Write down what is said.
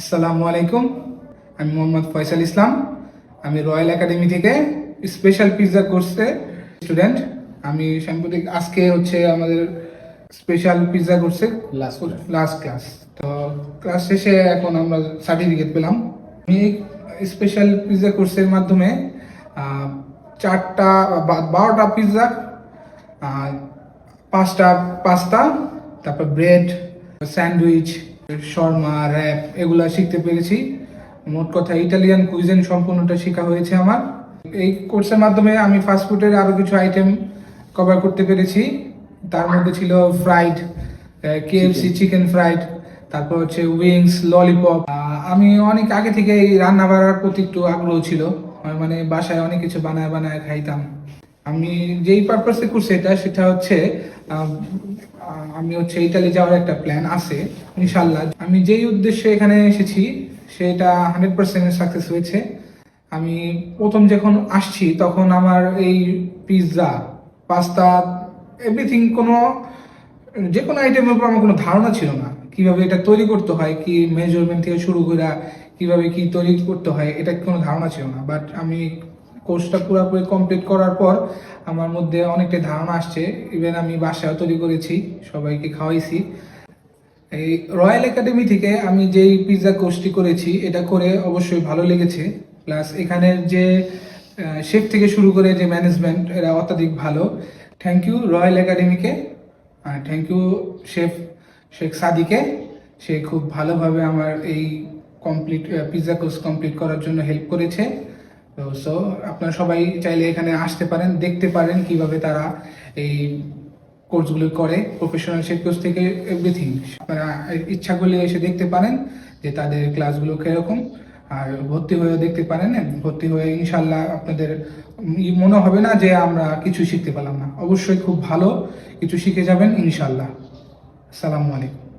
আসসালামু আলাইকুম। আমি মোহাম্মদ ফয়সাল ইসলাম। আমি রয়্যাল একাডেমি থেকে স্পেশাল পিৎজা কোর্সে স্টুডেন্ট। আমি সাম্প্রতিক আজকে হচ্ছে আমাদের স্পেশাল পিৎজা কোর্সে লাস্ট ক্লাস তো ক্লাস শেষে এখন আমরা সার্টিফিকেট পেলাম। আমি স্পেশাল পিৎজা কোর্সের মাধ্যমে চারটা বারোটা পিৎজা পাঁচটা পাস্তা তারপর ব্রেড স্যান্ডউইচ শর্মা র্যাপ এগুলো শিখতে পেরেছি। মোট কথা ইটালিয়ান কুইজেন সম্পূর্ণটা শেখা হয়েছে আমার। এই কোর্সের মাধ্যমে আমি ফাস্টফুডের আরও কিছু আইটেম কভার করতে পেরেছি। তার মধ্যে ছিল ফ্রাইড কেএফসি চিকেন ফ্রাইড তারপর হচ্ছে উইংস ললিপপ আমি অনেক আগে থেকে এই রান্না বাড়ার প্রতি একটু আগ্রহ ছিল। মানে বাসায় অনেক কিছু বানায় বানায় খাইতাম। আমি যেই পারপাসে করছি এটা সেটা হচ্ছে আমি হচ্ছে ইতালি যাওয়ার একটা প্ল্যান আছে ইনশাল্লাহ আমি যেই উদ্দেশ্যে এখানে এসেছি, সেটা হান্ড্রেড পার্সেন্ট সাকসেস হয়েছে। আমি প্রথম যখন আসছি, তখন আমার এই পিৎজা পাস্তা এভরিথিং কোনো যে কোনো আইটেমের উপর আমার কোনো ধারণা ছিল না। কীভাবে এটা তৈরি করতে হয়, কি মেজারমেন্ট থেকে শুরু করে, কীভাবে কি তৈরি করতে হয়, এটা কোনো ধারণা ছিল না। বাট আমি কোর্সটা পুরোপুরি কমপ্লিট করার পর আমার মধ্যে অনেকটা ধারণা আসছে। ইভেন আমি বাসায় তৈরি করেছি, সবাইকে খাওয়াইছি। এই রয়্যাল একাডেমি থেকে আমি যেই পিৎজা কোর্সটি করেছি, এটা করে অবশ্যই ভালো লেগেছে। প্লাস এখানের যে শেফ থেকে শুরু করে যে ম্যানেজমেন্ট এরা অত্যাধিক ভালো। থ্যাংক ইউ রয়্যাল একাডেমিকে আর থ্যাংক ইউ শেফ শেখ সাদিকে সে খুব ভালোভাবে আমার এই কমপ্লিট পিৎজা কোর্স কমপ্লিট করার জন্য হেল্প করেছে। তো সো আপনারা সবাই চাইলে এখানে আসতে পারেন, দেখতে পারেন কীভাবে তারা এই কোর্সগুলো করে প্রফেশনাল শেফ কোর্স থেকে এভরিথিং আপনারা ইচ্ছা করলে এসে দেখতে পারেন যে তাদের ক্লাসগুলো কীরকম, আর ভর্তি হয়েও দেখতে পারেন ভর্তি হয়ে ইনশাল্লাহ আপনাদের মনে হবে না যে আমরা কিছু শিখতে পারলাম না। অবশ্যই খুব ভালো, কিছু শিখে যাবেন ইনশাল্লাহ আসসালামু আলাইকুম।